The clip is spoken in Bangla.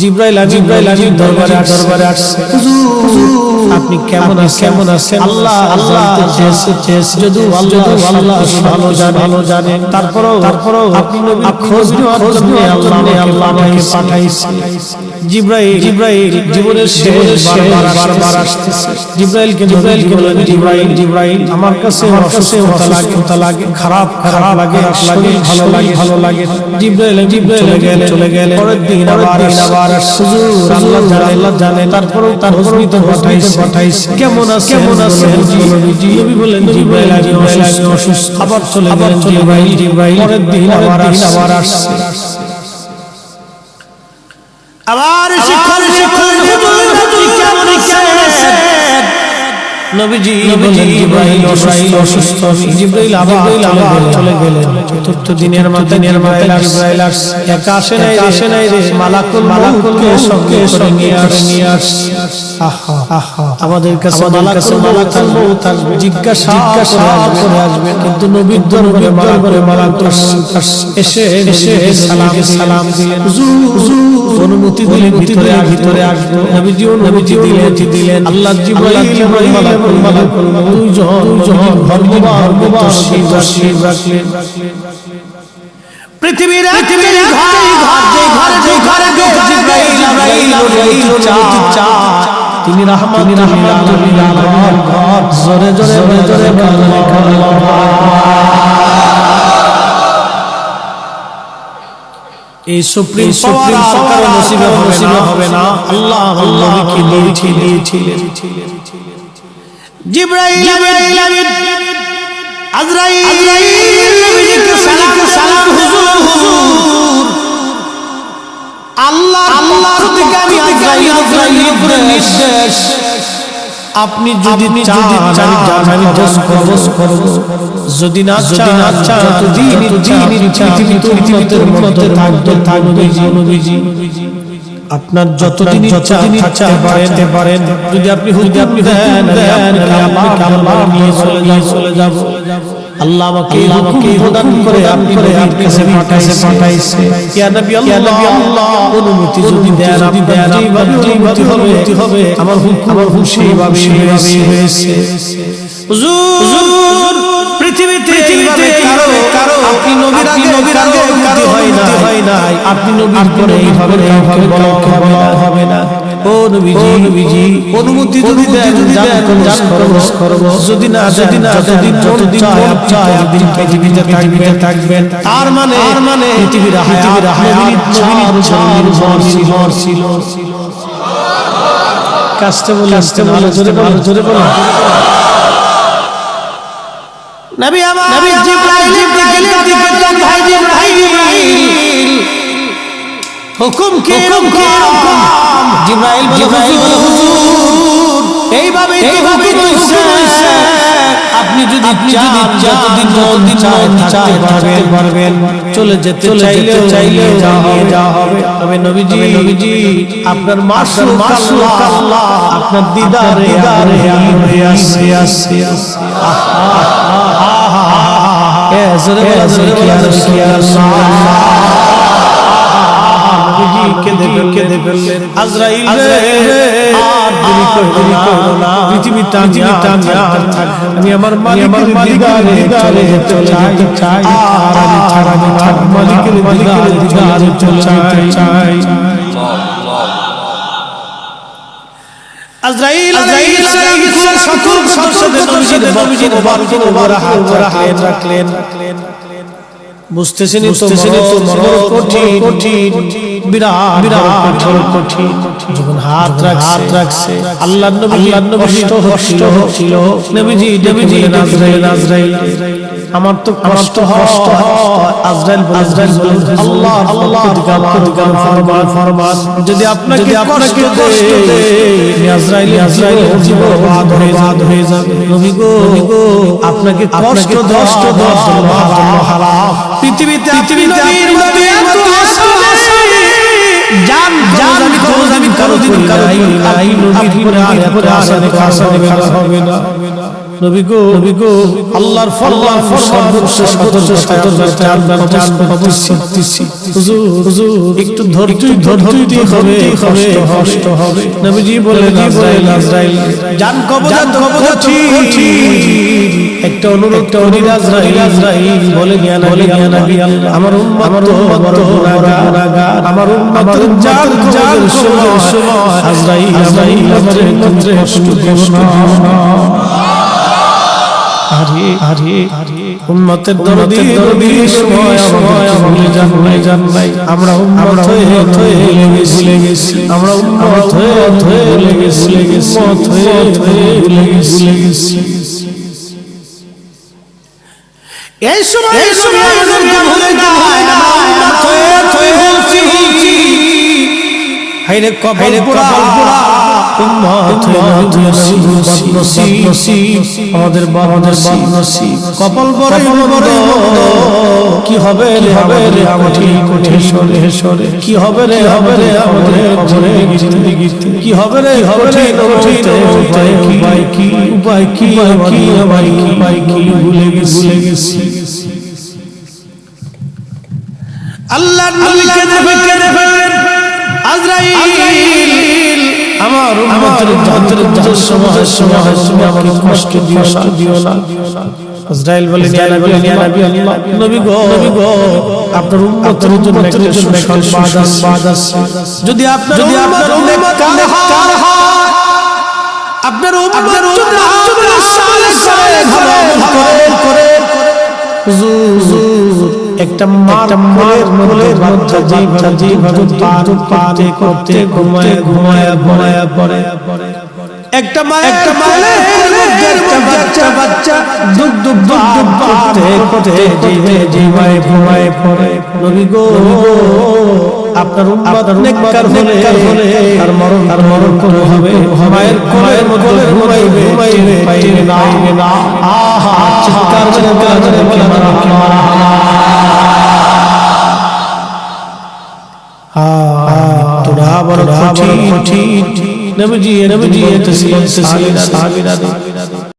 জিব্রাইল জিব্রাইল আমি দরবারে দরবারে আসছে। আপনি কেমন আছেন? কেমন আছেন? আল্লাহ আল্লাহ চেয়েছে চেয়েছে যদি আল্লাহ আল্লাহ ভালো জানে ভালো জানেন। তারপরও তারপরও আপনি খোঁজ নেওয়ার জন্য আল্লাহ আল্লাহ আমাকে পাঠাইছে। জিব্রাইল জিব্রাইল জীবনের শেষ বারবার বারবার আসতেছে। জিব্রাইল কে জিব্রাইল কে বলেন জিব্রাইল জিব্রাইল আমার কাছে আমার কাছে কথা লাগে খারাপ খারাপ লাগে লাগে ভালো লাগে ভালো লাগে। জিব্রাইল জিব্রাইল চলে গেলে পরের দিন আবার আবার হুজুর আল্লাহ জানে আল্লাহ জানে তারপরেও তার হুজুরি তো পাঠাইছে। পাঠাইছে। কেমন আছে কেমন আছে নবী বলেন জিব্রাইল আমি অসুস্থ। আবার চলে গেলেন জিব্রাইল জিব্রাইল পরের দিন আবার আবার আসছে। আবার নবীজি বলেন জিব্রাইল অসুস্থ অসুস্থ জিব্রাইল আবার আবার চলে গেলেন চতুর্থ দিনের মাথায় দিনের মাথায় জিব্রাইল আসছে। একা আসে নাই আসে নাই রে মালাকুল মালাকুলকে সঙ্গে করে নিয়ে আসে নিয়ে আসছে। আহা আহা। আমাদের কাছে মালাকুল মালাকুল মউত আসবে। জিজ্ঞাসা জিজ্ঞাসা করে আসবে কিন্তু নবীর দরবারে মালাকুল মালাকুল এসে এসে সালাম সালাম দিলেন। হুজুর অনুমতি দিলেন ভিতরে ভিতরে আসবে। নবীজি অনুমতি দিলেন। দিলেন। আল্লাহ জিব্রাইল মালাকুল দুইজন দুইজন ভরবার তশরিফ তশরিফ রাখলেন পৃথিবীর পৃথিবীর ঘর যে ঘর যে ঘরে জিব্রাইল জিব্রাইল অনুমতি চায় তিনি রহমান রহমাতুল আলামিন ঘর জোরে জোরে জোরে এই সুপ্রিম সুপ্রিম পাওয়ার নসিবে নসিবে হবে না। আল্লাহ আল্লাহকে দিয়েছি দিয়েছিলেন জিব্রাইল জিব্রাইল আজরাইল নবীজিকে সালাম সালাম হুজুর হুজুর। আল্লাহ আল্লাহ থেকে আমি আজরাইল আজরাইল নির্দেশ। আপনি যদি যদি না যদি না চান পৃথিবীতে থাকবে নবীজি আপনার যতদিন ইচ্ছা পারেন যদি আপনি দেন আল্লাহ নিয়ে চলে যাই চলে যাব। আল্লাহ আমাকে আমাকে প্রদান করে আপনি করে কাছে পাঠাইছে। পাঠাইছে। ইয়া নবী আল্লাহ আল্লাহ। অনুমতি যদি দেন আপনি দেন যেভাবে অনুমতি হবে হবে আমার হুকুম আমার হুকুম সেইভাবে হয়েছে। হুজুর পৃথিবীতে পৃথিবীতে কারও কারও আপনি নবীর আগে নবীর আগে কারও হয় না হয় না আপনি নবীর পরে এইভাবে এইভাবে বলা হবে না। ও নবীজি নবীজি অনুমতি যদি দেন জান খরচ করব যদি না যদি না যতদিন যতদিন মন চায় দিন পৃথিবীতে থাকবে থাকবেন। তার মানে তার মানে পৃথিবীর হায়াত নবীর চার ছিল ছিল কাস্তে বলে কাস্তে বলে জোরে বলো জোরে বলো নবী আমার নবী জিব্রাইল জিব্রাইল দিকে তাক ভাই জিব্রাইল। হুকুম কি হুকুম জিব্রাইল জিব্রাইল এইভাবে এইভাবে আপনি যদি যদি যতদিন যতদিন চায় চায় থাকতে পারবেন। চলে যেতে চাইলে চাইলে যা হবে। তবে নবীজি নবীজি আপনার মাসুর মাসুর আল্লাহ। আপনার দিদারে দিদারে আমি হয়ে আসছি আসছি এ আমি আমি আমার মালিক আমার মালিকের দিদারে চলে যেতে চাই। আর আমি মালিকের দিদারে চলে যেতে চাই। আজরাইল আলাইহিস সালাম সকল সদস্যদের নবীজির মুবারক রাখলেন বুঝতেছেন বুঝতেছেন তো মরণ কঠিন কঠিন বিরাট বিরাট কঠিন যখন হাত হাত রাখছে আল্লাহ নবী আল্লাহ নবী কষ্ট কষ্ট হচ্ছিল নবীজি নবীজি আজরাইল আজরাইল আমার তো কষ্ট কষ্ট আজরাইল আজরাইল বলেন আল্লাহ আল্লাহ দিকে ফরমান ফরমান যদি আপনাকে আপনাকে কষ্ট দেয় আজরাইল আজরাইল জীবন বাদ হয়ে বাদ হয়ে যাবে নবী গো আপনাকে কষ্ট কষ্ট কষ্ট হারাম পৃথিবীতে পৃথিবীতে নবীর জান জান খোঁজ আমি কারও দিন কারও নবীর পরে আর পরে হবে না নবী গো নবী গো আল্লাহর হুজুর হুজুর একটু ধৈর্য ধৈর্য হবে হবে কষ্ট হবে নবীজি বলে আজরাইল আজরাইল জান কবজা তো একটা অনুরোধ করি আজরাইল আজরাইল বলে নবী আল্লাহ আমার উম্মত আমার উম্মত গুনাহগার আমার উম্মত জান জান সময় আজরাইল আজরাইল আমার মন্ত্রে কষ্ট না আরে আরে। উম্মতের দরদি দরদি সময় সময় ভুলে যান নাই যান নাই আমরা উম্মত হয়ে হয়ে ভুলে গেছি। আমরা উম্মত হয়ে হয়ে ভুলে গেছি ভুলে গেছি। উম্মত হয়ে হয়ে ভুলে গেছি। ভুলে গেছি। এই সময় এই সময় আমাদেরকে ভুলে যায় উম্মত হয়ে হয়ে বলছি হাইরে কপাল পোড়া আমাদের আমাদের নসিব কপাল বড় কি হবে রে হবে রে আমাদের কঠিন সরে সরে কি হবে রে হবে রে আমাদের কবরে গিরতে কি হবে রে হবে রে কঠিন উপায় কি? উপায় কি? উপায় কি? উপায় কি? উপায় কি? ভুলে গেছি। ভুলে গেছি। আল্লাহ নবীকে দেখেন। আজরাইল। আমার উম্মতের জাতের জাতের সময় সময় সময় আমাকে কষ্ট দিও না দিও না আজরাইল বলে ইয়া নবী ইয়া নবী আল্লাহ নবী গো নবী গো আপনার উম্মতের জন্য একটা সুসংবাদ বাদ আছে যদি আপনার যদি আপনার উম্মত হয় আপনার উম্মত যদি আমল সালেহ করে করে হুজুর একটা একটা মায়ের কোলের মধ্যে যেইভাবে যেইভাবে পার পাতে করতে ঘুমায় ঘুমায় ঘুমায় পড়ে। একটা মা একটা মায়ের মধ্যে একটা বাচ্চা বাচ্চা দুধ দুধ দুধ করতে করতে যেইভাবে যেইভাবে ঘুমায় পড়ে। নবী গো আপনার উম্মত নেককার হলে আর মরণ আর মরণ কোন হবে। মায়ের কোলের মধ্যে ঘুমাইবে ঘুমাইবে পাইবে না। না। আহা চিৎকার করে বলা যাবে বলা যাবে তোরা বড় কঠিন নবীজি নবীজি তসলিম তসলিম সাহাবীরা